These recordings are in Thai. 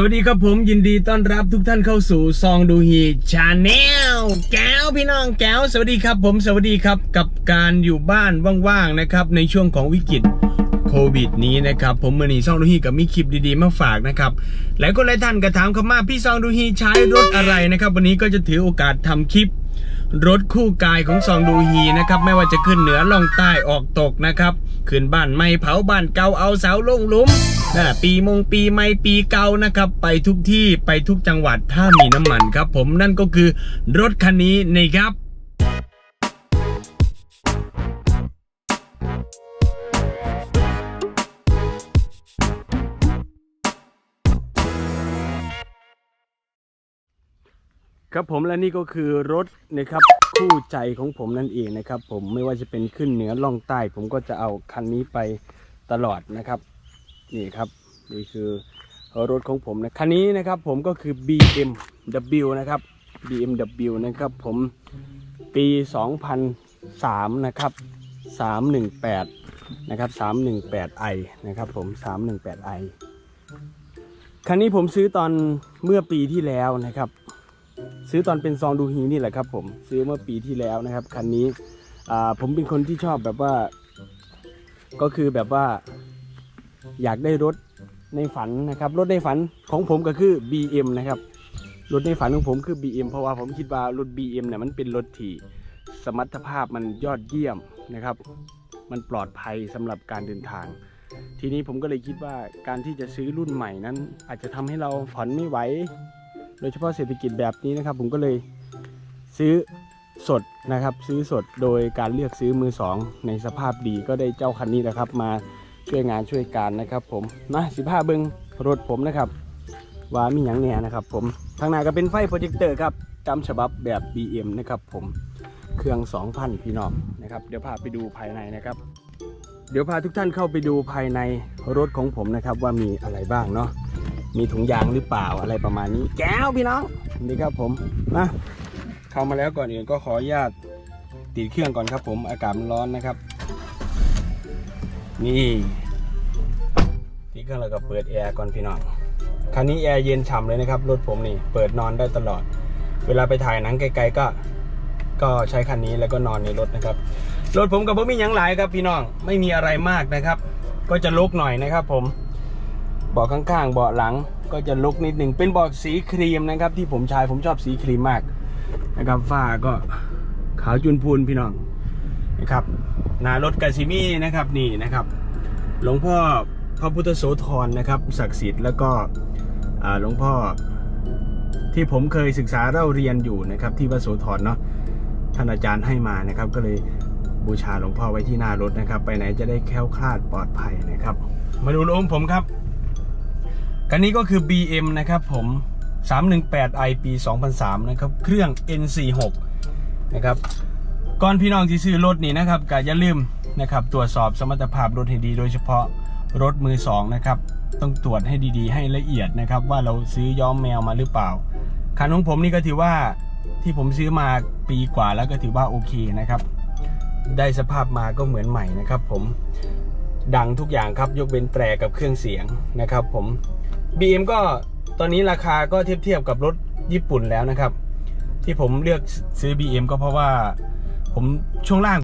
สวัสดีครับผมยินดีต้อนรับทุกท่านเข้าสู่ซองดูฮีชาแนลแก้วพี่น้องแก้วสวัสดีครับผมสวัสดีครับกับการอยู่บ้านว่างๆนะครับในช่วงของวิกฤตโควิดนี้นะครับผมมือนีซองดูฮีกับมีคลิปดีๆมาฝากนะครับหลายคนหลายท่านก็ถามเข้ามาพี่ซองดูฮีใช้รถอะไรนะครับ วันนี้ก็จะถือโอกาสทำคลิปรถคู่กายของซองดูฮีนะครับไม่ว่าจะขึ้นเหนือล่องใต้ออกตกนะครับขึ้นบ้านไม่เผาบ้านเก่าเอาเสาลงลุมนะปีมงปีไม่ปีเก่านะครับ ไปทุกที่ไปทุกจังหวัดถ้ามีน้ำมันครับ ผมนั่นก็คือรถคันนี้นะครับ ครับผมและนี่ก็คือรถนะครับคู่ใจของผมนั่นเองนะครับผมไม่ว่าจะเป็นขึ้นเหนือล่องใต้ ผมก็จะเอาคันนี้ไปตลอดนะครับนี่ครับนี่คือรถของผมนะคันนี้นะครับผมก็คือ BMW นะครับ BMW นะครับผมปี 2003 นะครับ 318 นะครับ 318i นะครับผม 318i คันนี้ผมซื้อตอนเมื่อปีที่แล้วนะครับ ซื้อตอนเป็นซองดูฮีนี่แหละครับผมซื้อเมื่อปีที่แล้วนะครับคันนี้ผมเป็นคนที่ชอบแบบว่า ก็คือแบบว่าอยากได้รถในฝันนะครับ รถในฝันของผมก็คือ BM นะครับรถในฝันของผมคือ BM เพราะว่าผมคิดว่ารถ BM เนี่ยมันเป็นรถที่สมรรถภาพมันยอดเยี่ยมนะครับ มันปลอดภัยสำหรับการเดินทาง ทีนี้ผมก็เลยคิดว่าการที่จะซื้อรุ่นใหม่นั้น อาจจะทำให้เราผ่อนไม่ไหว โดยเฉพาะเศรษฐกิจแบบนี้นะครับ ผมก็เลยซื้อสดนะครับ ซื้อสดโดยการเลือกซื้อมือสองในสภาพดีก็ได้เจ้าคันนี้นะครับ มาช่วยงานช่วยการนะครับ ผมนะสิบห้าเบิงรถผมนะครับ ว่ามีอย่างแหน่นะครับ ผมทางหน้าก็เป็นไฟโปรเจคเตอร์ครับจำฉบับแบบ BM นะครับ ผมเครื่อง 2,000 พี่น้องนะครับ เดี๋ยวพาไปดูภายในนะครับ เดี๋ยวพาทุกท่านเข้าไปดูภายในรถของผมนะครับ ว่ามีอะไรบ้างเนาะ มีถุงยางหรือเปล่าอะไรประมาณนี้แก้วพี่น้องนี่ครับผมนะเข้ามาแล้วก่อนอื่นก็ขออนุญาตติดเครื่องก่อนครับ ผมอากาศมันร้อนนะครับ นี่ติดเครื่องแล้วก็เปิดแอร์ก่อนพี่น้องคันนี้แอร์เย็นฉ่ำเลยนะครับรถผมนี่เปิดนอนได้ตลอด เวลาไปถ่ายหนังไกลๆก็ ก็ใช้คันนี้แล้วก็นอนในรถนะครับรถผมกับผมมีหยังหลายครับพี่น้องไม่มีอะไรมากนะครับ ก็จะลุกหน่อยนะครับผม เบาะข้างๆเบาะหลังก็จะลุกนิดหนึ่งเป็นเบาะสีครีมนะครับ ที่ผมใช้ผมชอบสีครีมมากนะครับฝ้าก็ขาวจุนพูนพี่น้องนะครับหนารถกาซิมี่นะครับนี่นะครับ หลวงพ่อพระพุทธโสธรนะครับศักดิ์สิทธิ์แล้วก็อ่าหลวงพ่อที่ผมเคยศึกษาเล่าเรียนอยู่นะครับ ที่วัดโสธรเนาะท่านอาจารย์ให้มานะครับ ก็เลยบูชาหลวงพ่อไว้ที่หน้ารถนะครับ ไปไหนจะได้แค้วคลาดปลอดภัยนะครับ มาดูรถผมครับ คันนี้ก็คือ BM นะครับผม 318i ปี 2003 นะครับ เครื่อง N46 นะครับ ก่อนพี่น้องที่ซื้อรถนี่นะครับก็อย่าลืมนะครับ ตรวจสอบสมรรถภาพรถให้ดี โดยเฉพาะรถมือสองนะครับ ต้องตรวจให้ดีๆ ให้ละเอียดนะครับ ว่าเราซื้อย้อมแมวมาหรือเปล่า คันของผมนี่ก็ถือว่าที่ผมซื้อมาปีกว่าแล้วก็ถือว่าโอเคนะครับ ได้สภาพมาก็เหมือนใหม่นะครับผม ดังทุกอย่างครับยกเว้นแตรกับเครื่องเสียงนะครับผม BM ก็ตอนนี้ราคาก็เทียบเทียบกับรถญี่ปุ่นแล้วนะครับ ที่ผมเลือกซื้อ BM ก็เพราะว่าผมช่วงล่าง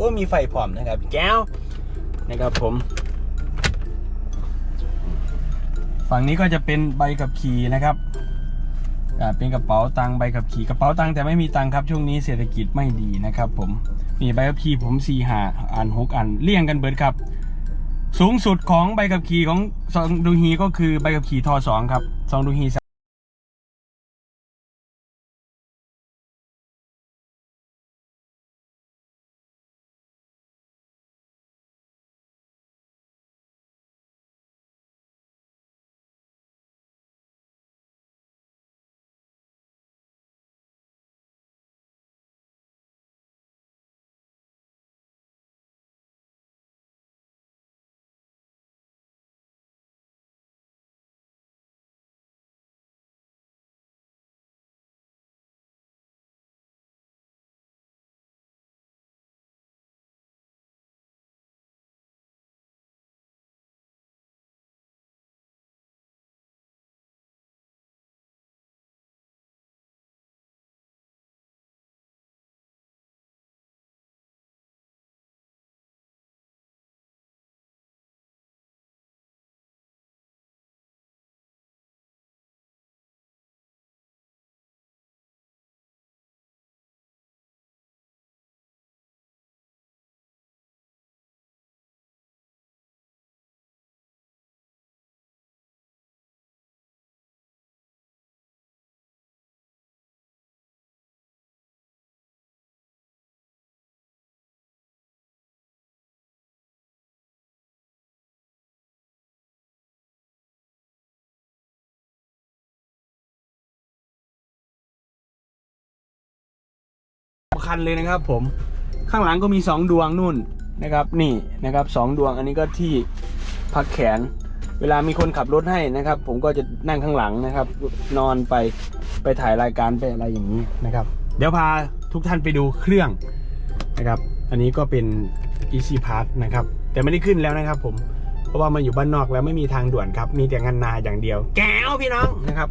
อ้มีไฟพร้อมนะครับแก้วนะครับผม ฝั่งนี้ก็จะเป็นใบขับขี่นะครับเป็นกระเป๋าตังใบขับขี่กระเป๋าตังแต่ไม่มีตังค์ครับช่วงนี้เศรษฐกิจไม่ดีนะครับ ผมมีใบขับขี่ผมสี่หาอันหกอันเลี่ยงกันเบิดครับ สูงสุดของใบขับขี่ของซองดูฮีก็คือใบขับขี่ทอสองครับซองดูฮี คันเลยนะครับผมข้างหลังก็มีสองดวงนู่นนะครับนี่นะครับสองดวงอันนี้ก็ที่พักแขน เวลามีคนขับรถให้นะครับ ผมก็จะนั่งข้างหลังนะครับ นอนไปไปถ่ายรายการไปอะไรอย่างนี้นะครับ เดี๋ยวพาทุกท่านไปดูเครื่องนะครับ อันนี้ก็เป็น Easy Pass นะครับ แต่ไม่ได้ขึ้นแล้วนะครับ ผมเพราะว่ามันอยู่บ้านนอกแล้วไม่มีทางด่วนครับ มีแต่งานนาอย่างเดียว แก้วพี่น้องนะครับ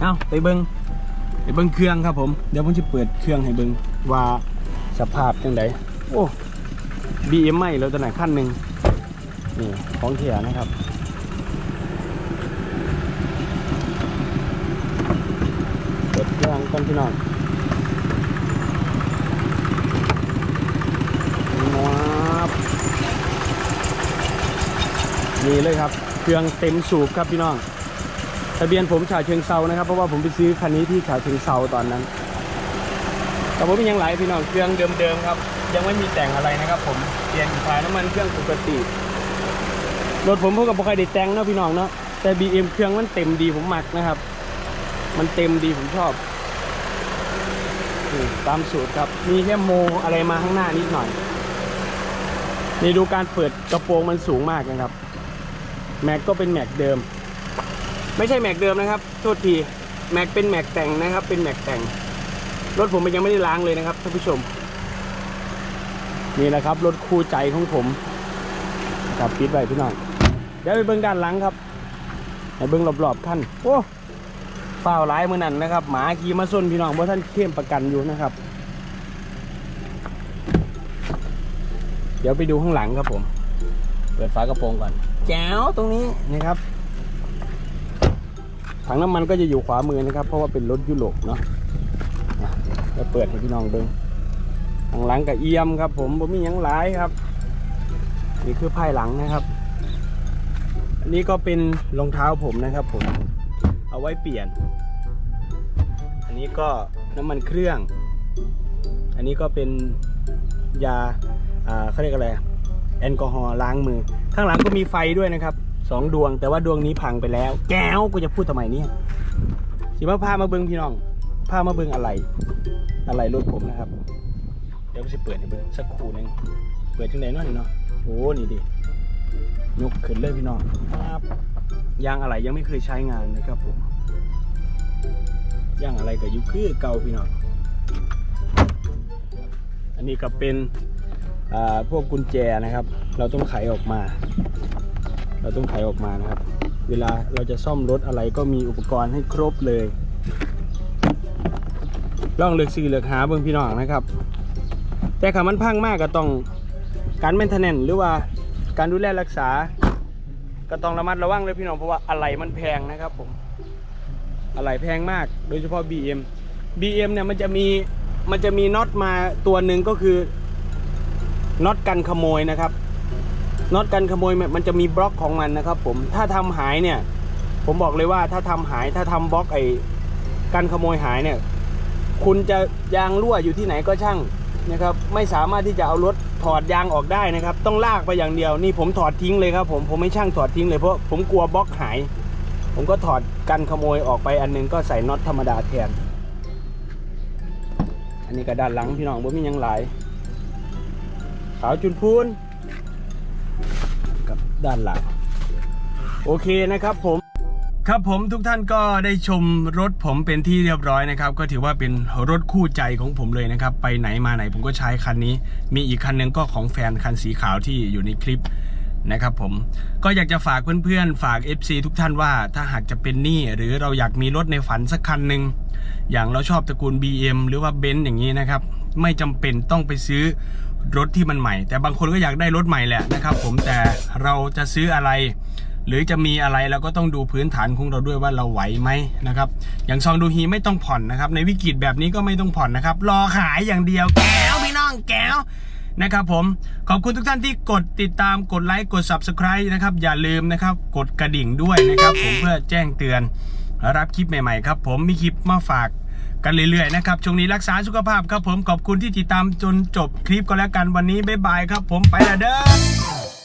เอาไปเบิงไป เบิงเครื่องครับผม เดี๋ยวผมจะเปิดเครื่องให้เบิงว่าสภาพจังไดโอ้บีเอ็มไม่แล้วตัวไหนขั้นหนึ่งนี่ของเทียนะครับเปิดเครื่องก่อนพี่น้องนี่เลยครับ เครื่องเต็มสูบครับพี่น้อง ทะเบียนผมฉาเชิงเซานะครับ เพราะว่าผมไปซื้อคันนี้ที่ฉาเชิงเซาตอนนั้น แต่ผมยังไหลายพี่น้องเครื่องเดิมๆครับ ยังไม่มีแต่งอะไรนะครับ ผมเปลี่ยนถ่ายน้ำมันเครื่องปกติรถผมพวกกับปกติแต่งเนาะพี่น้องเนาะแต่ BM เครื่องมันเต็มดีผมมักนะครับ มันเต็มดีผมชอบตามสูตรครับ มีแค่โมอะไรมาข้างหน้านิดหน่อย นี่ดูการเปิดกระโปรงมันสูงมากนะครับ แม็กก็เป็นแม็กเดิม ไม่ใช่แม็กเดิมนะครับ โทษทีแม็กเป็นแม็กแต่งนะครับ เป็นแม็กแต่ง รถผมมันยังไม่ได้ล้างเลยนะครับท่านผู้ชม นี่นะครับ รถคู่ใจของผมนะครับปิดไว้พี่น้องเดี๋ยวไปเบิ้งด้านหลังครับไปเบิ้งรอบๆขั้นโอ้ฝ้าร้ายเมื่อนั้นนะครับ หมาขี่มาส้นพี่น้องเพราะท่านเข้มประกันอยู่นะครับ เดี๋ยวไปดูข้างหลังครับผม เปิดฝากระโปรงก่อนแจ๋วตรงนี้นะครับ ถังน้ำมันก็จะอยู่ขวามือนะครับ เพราะว่าเป็นรถยุโรปเนาะจะเปิดให้พี่น้องดูข้างหลังกับเอียมครับ ผมผมมียังหลายครับ นี่คือภายหลังนะครับ อันนี้ก็เป็นรองเท้าผมนะครับ ผม เอาไว้เปลี่ยน อันนี้ก็น้ำมันเครื่อง อันนี้ก็เป็นยาอ่าเขาเรียกอะไรแอลกอฮอล์ล้างมือ ข้างหลังก็มีไฟด้วยนะครับ สองดวง แต่ว่าดวงนี้พังไปแล้ว แก้วกูจะพูดทำไมเนี่ยสิมาพามาเบิ้งพี่น้องพามาเบิ้งอะไร อะไรรถผมนะครับ เดี๋ยวผมจะเปิดให้เบิ้งสักครู่หนึงเปิดจังไหนเนาะนี่เนาะโอ้นี่ดิยกขึ้นเลยพี่น้องครับยางอะไรยังไม่เคยใช้งานนะครับผมยางอะไรกับยุคคือเก่าพี่น้องอันนี้ก็เป็นอ่าพวกกุญแจนะครับ เราต้องไขออกมา เราต้องไขออกมานะครับ เวลาเราจะซ่อมรถอะไรก็มีอุปกรณ์ให้ครบเลยลองเลือกซื้อเลือกหาเบิ่งพี่น้องนะครับ แต่ขามันพังมากก็ต้องการแมนเทนเนนหรือว่าการดูแลรักษา ก็ต้องระมัดระวังเลยพี่น้องเพราะว่าอะไหล่มันแพงนะครับผมอะไหล่แพงมากโดยเฉพาะ BM BM เนี่ยมันจะมีมันจะมีน็อตมาตัวหนึ่งก็คือน็อตกันขโมยนะครับ น็อตกันขโมยมันจะมีบล็อกของมันนะครับ ผมถ้าทำหายเนี่ย ผมบอกเลยว่าถ้าทำหายถ้าทำบล็อกไอ้กันขโมยหายเนี่ย คุณจะยางรั่วอยู่ที่ไหนก็ช่างนะครับ ไม่สามารถที่จะเอารถถอดยางออกได้นะครับ ต้องลากไปอย่างเดียวนี่ผมถอดทิ้งเลยครับ ผมผมไม่ช่างถอดทิ้งเลยเพราะผมกลัวบล็อกหาย ผมก็ถอดกันขโมยออกไปอันหนึงก็ใส่น็อตธรรมดาแทน อันนี้ก็ด้านหลังพี่น้องบ่มียังหลายขาวจุนพูน ด้านหลัง โอเคนะครับผมครับผมทุกท่านก็ได้ชมรถผมเป็นที่เรียบร้อยนะครับ ก็ถือว่าเป็นรถคู่ใจของผมเลยนะครับ ไปไหนมาไหนผมก็ใช้คันนี้ มีอีกคันหนึงก็ของแฟนคันสีขาวที่อยู่ในคลิปนะครับผมก็อยากจะฝากเพื่อนๆ ฝาก FC ทุกท่านว่าถ้าหากจะเป็นหนี้หรือเราอยากมีรถในฝันสักคันหนึ่งอย่างเราชอบตระกูล BM หรือว่าเบนซ์อย่างนี้นะครับ ไม่จำเป็นต้องไปซื้อ รถที่มันใหม่ แต่บางคนก็อยากได้รถใหม่แหละนะครับ ผมแต่เราจะซื้ออะไร หรือจะมีอะไรเราก็ต้องดูพื้นฐานของเราด้วยว่าเราไหวไหมนะครับ อย่างซองดูฮีไม่ต้องผ่อนนะครับ ในวิกฤตแบบนี้ก็ไม่ต้องผ่อนนะครับ รอขายอย่างเดียวแก้วพี่น้องแก้วนะครับผมขอบคุณทุกท่านที่กดติดตามกดไลค์กด Subscribe นะครับ อย่าลืมนะครับ กดกระดิ่งด้วยนะครับ ผมเพื่อแจ้งเตือนรับคลิปใหม่ๆครับ ผมมีคลิปมาฝาก กันเรื่อยๆนะครับ ช่วงนี้รักษาสุขภาพครับผมขอบคุณที่ติดตามจนจบคลิปก็แล้วกันวันนี้บ๊ายบายครับผมไปละเด้อ